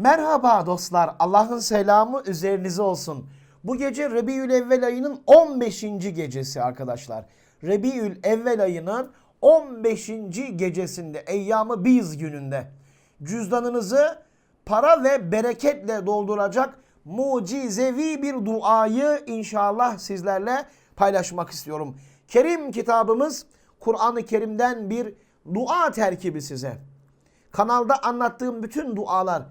Merhaba dostlar. Allah'ın selamı üzerinize olsun. Bu gece Rebiül Evvel ayının 15. gecesi arkadaşlar. Rebiül Evvel ayının 15. gecesinde Eyyamı Biz gününde cüzdanınızı para ve bereketle dolduracak mucizevi bir duayı inşallah sizlerle paylaşmak istiyorum. Kerim kitabımız Kur'an-ı Kerim'den bir dua terkibi size. Kanalda anlattığım bütün dualar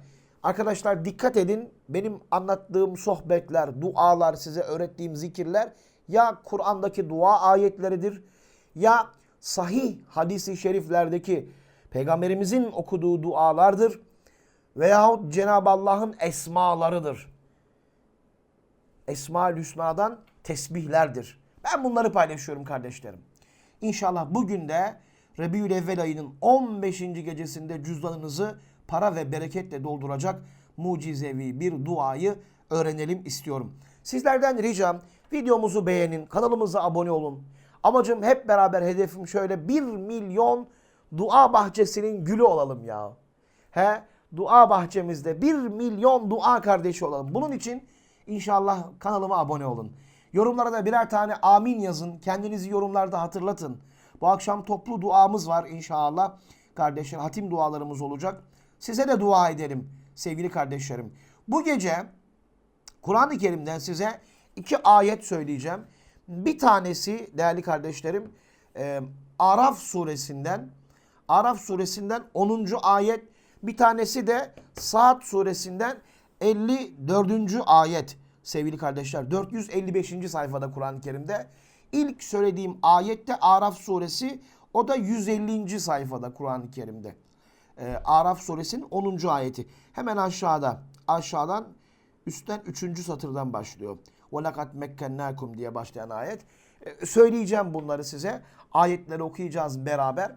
arkadaşlar dikkat edin benim anlattığım sohbetler, dualar, size öğrettiğim zikirler ya Kur'an'daki dua ayetleridir ya sahih hadisi şeriflerdeki peygamberimizin okuduğu dualardır veyahut Cenab-ı Allah'ın esmalarıdır. Esma-ül Hüsna'dan tesbihlerdir. Ben bunları paylaşıyorum kardeşlerim. İnşallah bugün de Rebiül Evvel ayının 15. gecesinde cüzdanınızı para ve bereketle dolduracak mucizevi bir duayı öğrenelim istiyorum. Sizlerden ricam videomuzu beğenin, kanalımıza abone olun. Amacım hep beraber hedefim şöyle 1 milyon dua bahçesinin gülü olalım ya. He? Dua bahçemizde 1 milyon dua kardeşi olalım. Bunun için inşallah kanalıma abone olun. Yorumlara da birer tane amin yazın. Kendinizi yorumlarda hatırlatın. Bu akşam toplu duamız var inşallah. Kardeşler hatim dualarımız olacak. Size de dua edelim sevgili kardeşlerim. Bu gece Kur'an-ı Kerim'den size iki ayet söyleyeceğim. Bir tanesi değerli kardeşlerim e, Araf suresinden Araf suresinden 10. ayet bir tanesi de Saat suresinden 54. ayet sevgili kardeşler. 455. sayfada Kur'an-ı Kerim'de. İlk söylediğim ayette Araf suresi o da 150. sayfada Kur'an-ı Kerim'de. Ee, Araf suresinin 10. ayeti. Hemen aşağıda. Aşağıdan üstten 3. satırdan başlıyor. وَلَقَدْ مَكَّنَّاكُمْ diye başlayan ayet. Ee, söyleyeceğim bunları size. Ayetleri okuyacağız beraber.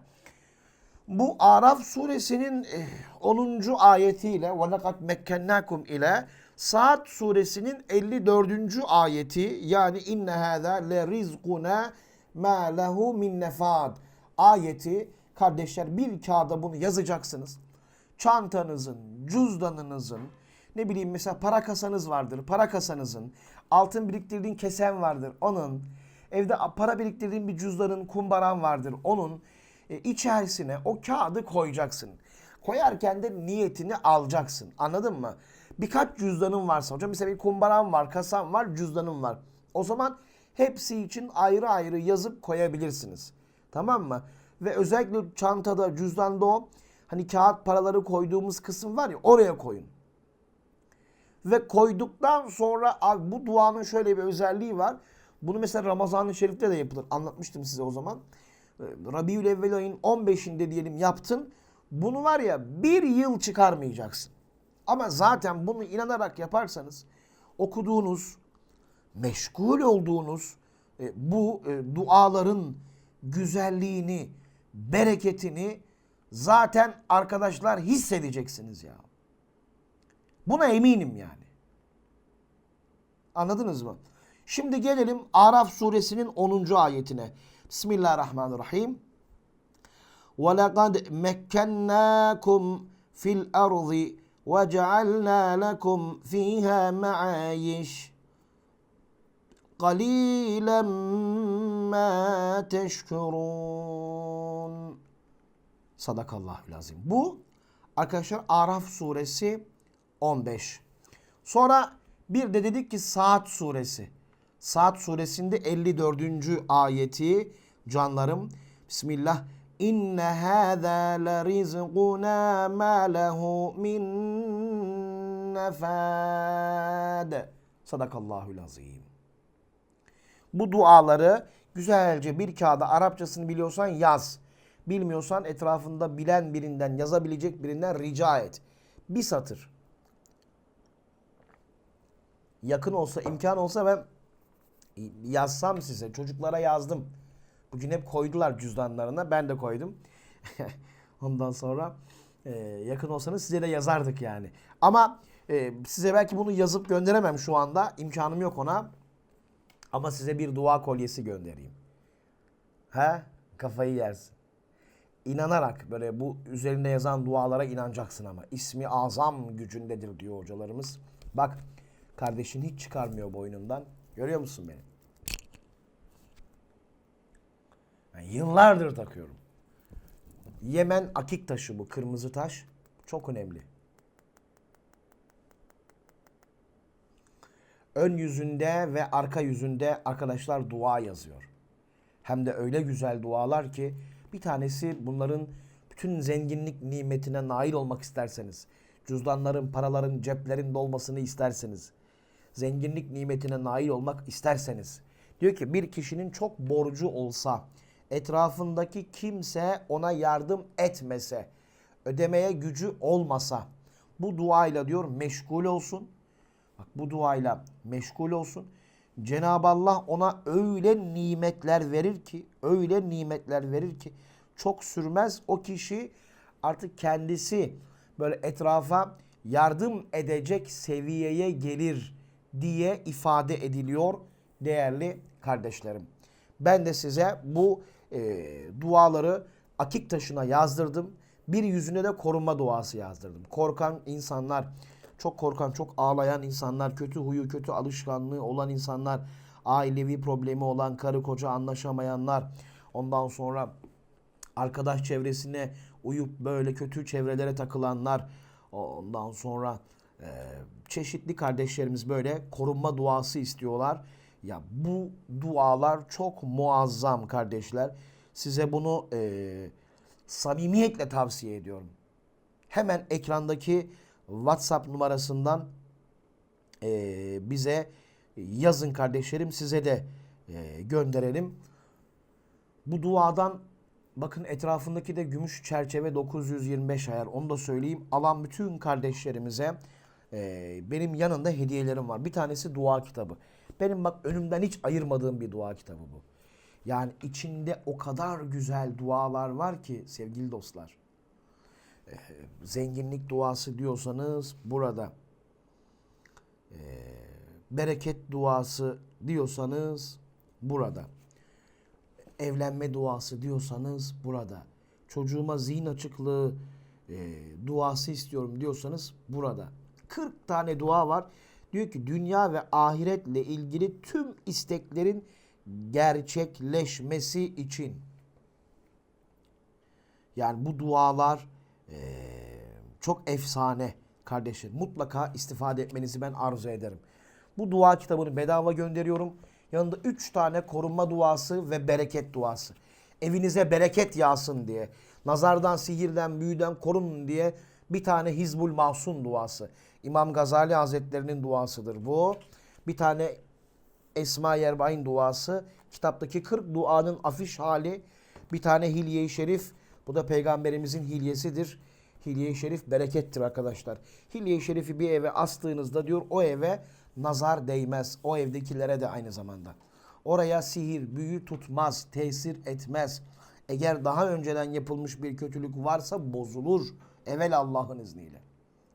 Bu Araf suresinin eh, 10. ayetiyle وَلَقَدْ مَكَّنَّاكُمْ ile Saat suresinin 54. ayeti yani inne hâzâ le rizquna mâ lehu min nefad ayeti kardeşler bir kağıda bunu yazacaksınız. Çantanızın, cüzdanınızın, ne bileyim mesela para kasanız vardır. Para kasanızın, altın biriktirdiğin kesen vardır. Onun, evde para biriktirdiğin bir cüzdanın, kumbaran vardır. Onun e, içerisine o kağıdı koyacaksın. Koyarken de niyetini alacaksın. Anladın mı? Birkaç cüzdanın varsa hocam mesela bir kumbaram var, kasam var, cüzdanım var. O zaman hepsi için ayrı ayrı yazıp koyabilirsiniz. Tamam mı? Ve özellikle çantada, cüzdanda o hani kağıt paraları koyduğumuz kısım var ya oraya koyun. Ve koyduktan sonra abi bu duanın şöyle bir özelliği var. Bunu mesela Ramazan-ı Şerif'te de yapılır. Anlatmıştım size o zaman. Ee, Rabiül Evvel ayın 15'inde diyelim yaptın. Bunu var ya bir yıl çıkarmayacaksın. Ama zaten bunu inanarak yaparsanız okuduğunuz, meşgul olduğunuz e, bu e, duaların güzelliğini, bereketini zaten arkadaşlar hissedeceksiniz ya. Buna eminim yani. Anladınız mı? Şimdi gelelim Araf suresinin 10. ayetine. Bismillahirrahmanirrahim. وَلَقَدْ مَكَّنَّاكُمْ فِي الْأَرْضِ وَجَعَلْنَا لَكُمْ فِيهَا مَعَايِشْ قَلِيلًا مَا تَشْكُرُونَ Sadakallahu lazim. Bu arkadaşlar Araf suresi 15. Sonra bir de dedik ki Saat suresi. Saat suresinde 54. ayeti canlarım. Bismillah. İnne hâzâ le rizquna mâ lehu min nefâd. Sadakallahul azim. Bu duaları güzelce bir kağıda Arapçasını biliyorsan yaz. Bilmiyorsan etrafında bilen birinden, yazabilecek birinden rica et. Bir satır. Yakın olsa, imkan olsa ben yazsam size. Çocuklara yazdım. Bugün hep koydular cüzdanlarına. Ben de koydum. Ondan sonra e, yakın olsanız size de yazardık yani. Ama e, size belki bunu yazıp gönderemem şu anda. İmkanım yok ona. Ama size bir dua kolyesi göndereyim. He? Kafayı yersin. inanarak böyle bu üzerinde yazan dualara inanacaksın ama. ismi azam gücündedir diyor hocalarımız. Bak kardeşin hiç çıkarmıyor boynundan. Görüyor musun beni? Ben yıllardır takıyorum. Yemen akik taşı bu. Kırmızı taş. Çok önemli. Ön yüzünde ve arka yüzünde arkadaşlar dua yazıyor. Hem de öyle güzel dualar ki bir tanesi bunların bütün zenginlik nimetine nail olmak isterseniz, cüzdanların, paraların, ceplerin dolmasını isterseniz, zenginlik nimetine nail olmak isterseniz, diyor ki bir kişinin çok borcu olsa, etrafındaki kimse ona yardım etmese, ödemeye gücü olmasa, bu duayla diyor meşgul olsun. Bak bu duayla meşgul olsun. Cenab-ı Allah ona öyle nimetler verir ki, öyle nimetler verir ki çok sürmez o kişi artık kendisi böyle etrafa yardım edecek seviyeye gelir diye ifade ediliyor değerli kardeşlerim. Ben de size bu e, duaları akik taşına yazdırdım. Bir yüzüne de korunma duası yazdırdım. Korkan insanlar, çok korkan, çok ağlayan insanlar, kötü huyu, kötü alışkanlığı olan insanlar, ailevi problemi olan, karı koca anlaşamayanlar, ondan sonra arkadaş çevresine uyup böyle kötü çevrelere takılanlar, ondan sonra e, çeşitli kardeşlerimiz böyle korunma duası istiyorlar. Ya bu dualar çok muazzam kardeşler. Size bunu e, samimiyetle tavsiye ediyorum. Hemen ekrandaki WhatsApp numarasından e, bize yazın kardeşlerim size de e, gönderelim. Bu duadan bakın etrafındaki de gümüş çerçeve 925 ayar onu da söyleyeyim. Alan bütün kardeşlerimize e, benim yanında hediyelerim var. Bir tanesi dua kitabı. Benim bak önümden hiç ayırmadığım bir dua kitabı bu. Yani içinde o kadar güzel dualar var ki sevgili dostlar. Zenginlik duası diyorsanız burada. Bereket duası diyorsanız burada. Evlenme duası diyorsanız burada. Çocuğuma zihin açıklığı e, duası istiyorum diyorsanız burada. 40 tane dua var. Diyor ki dünya ve ahiretle ilgili tüm isteklerin gerçekleşmesi için. Yani bu dualar çok efsane kardeşim. Mutlaka istifade etmenizi ben arzu ederim. Bu dua kitabını bedava gönderiyorum. Yanında 3 tane korunma duası ve bereket duası. Evinize bereket yağsın diye. Nazardan, sihirden, büyüden korunun diye bir tane Hizbul Mahsun duası. İmam Gazali Hazretlerinin duasıdır bu. Bir tane Esma Yerbain duası. Kitaptaki 40 duanın afiş hali. Bir tane Hilye-i Şerif. Bu da peygamberimizin hilyesidir. Hilye-i Şerif berekettir arkadaşlar. Hilye-i Şerif'i bir eve astığınızda diyor o eve nazar değmez. O evdekilere de aynı zamanda. Oraya sihir, büyü tutmaz, tesir etmez. Eğer daha önceden yapılmış bir kötülük varsa bozulur. Evvel Allah'ın izniyle.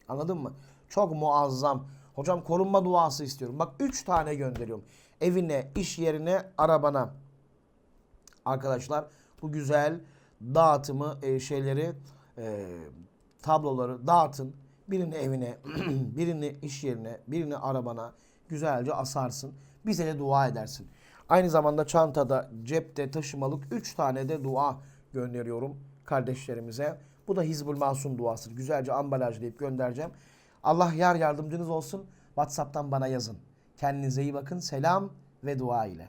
Anladın mı? Çok muazzam. Hocam korunma duası istiyorum. Bak 3 tane gönderiyorum. Evine, iş yerine, arabana. Arkadaşlar bu güzel dağıtımı e, şeyleri e, tabloları dağıtın. Birini evine, birini iş yerine, birini arabana güzelce asarsın. Bize de dua edersin. Aynı zamanda çantada, cepte taşımalık 3 tane de dua gönderiyorum kardeşlerimize. Bu da Hizbul Masum duası. Güzelce ambalajlayıp göndereceğim. Allah yar yardımcınız olsun. WhatsApp'tan bana yazın. Kendinize iyi bakın. Selam ve dua ile.